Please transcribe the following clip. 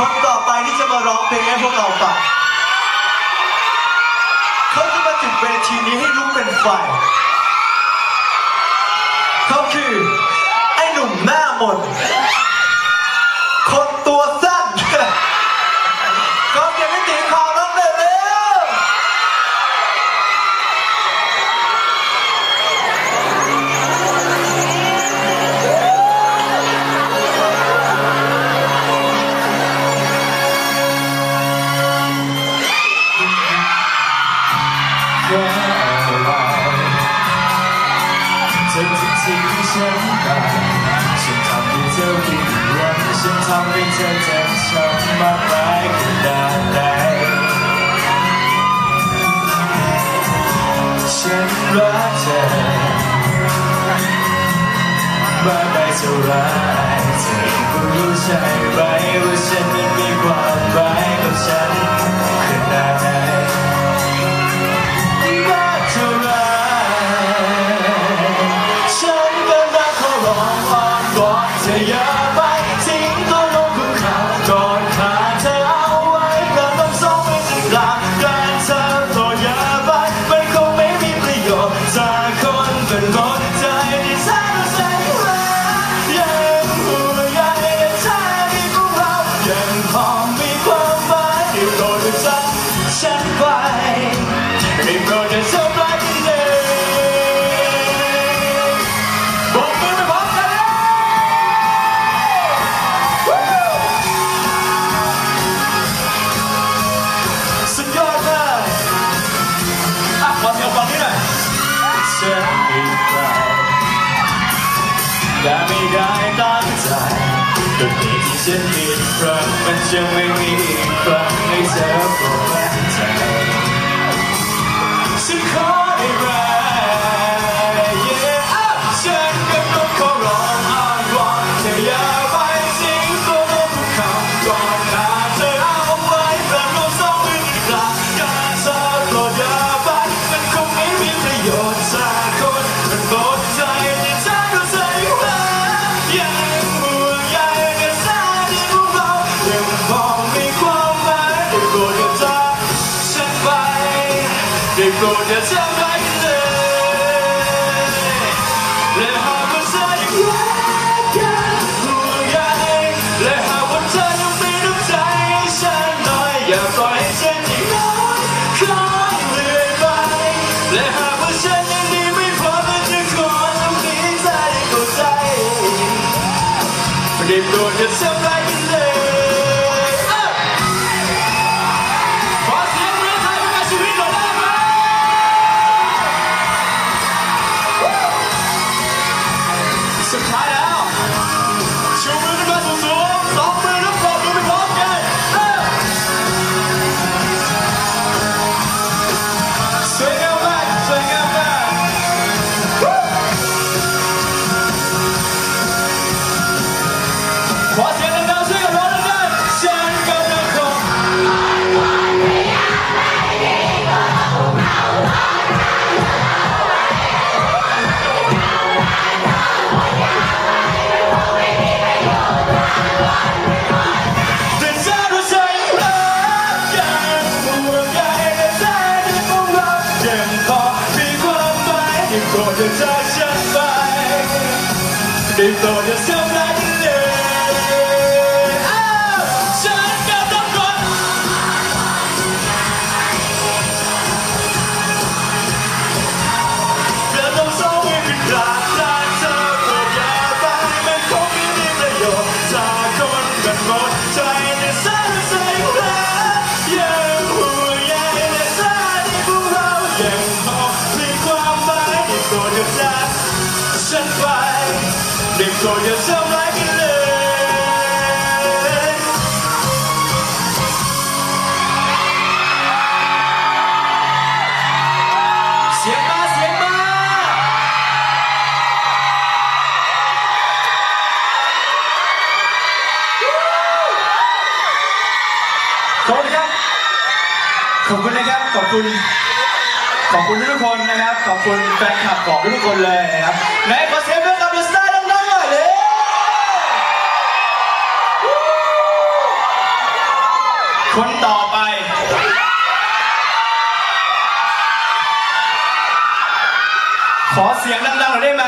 คนต่อไปที่จะมาร้องเพลงให้พวกเราฟังเขาจะมาจุดเวทีนี้ให้ลุกเป็นไฟเขาคือ ไอ้หนุ่มหน้ามนต์ ฉันไปฉันทำให้เธอผิดหวังฉันทำให้เธอเจ็บช้ำมากมายขนาดไหนฉันรักเธอมากไปเท่าไรเธอก็รู้ใช่ ไม่ได้ตั้งใจตรงนี้ที่ฉันผิดพลั้งมันจะไม่มีอีกครั้งให้เธอปลดแรงใจฉันขอได้ไหม Yeah อะฉันก็ต้องขอร้อง ยังพอมีความหมายได้โปรดอย่าจากฉันไปได้โปรดอย่าทำร้ากันเลยและหากว่าเธอยังรักกันห่วงใยและหากว่าเธอยังมีน้ำใจให้ฉันหน่อยอย่าปล่อยให้ฉันอย่างนั้นคอยเรื่อยไปและ ม หมายได้โปรดอายได้โปรดอย่าจากฉันไปได้โปรดอย่าทำร้ายกันเลยเสียงมาเสียงมาขอบคุณนะครับ ขอบคุณ ขอบคุณทุกคนนะครับ ขอบคุณแฟนคลับของทุกคนเลยนะครับไหนขอเสียงเพื่อนกับดูสตาร์ดังๆหน่อยเลยคนต่อไป ขอเสียงดังๆหน่อยได้ไหม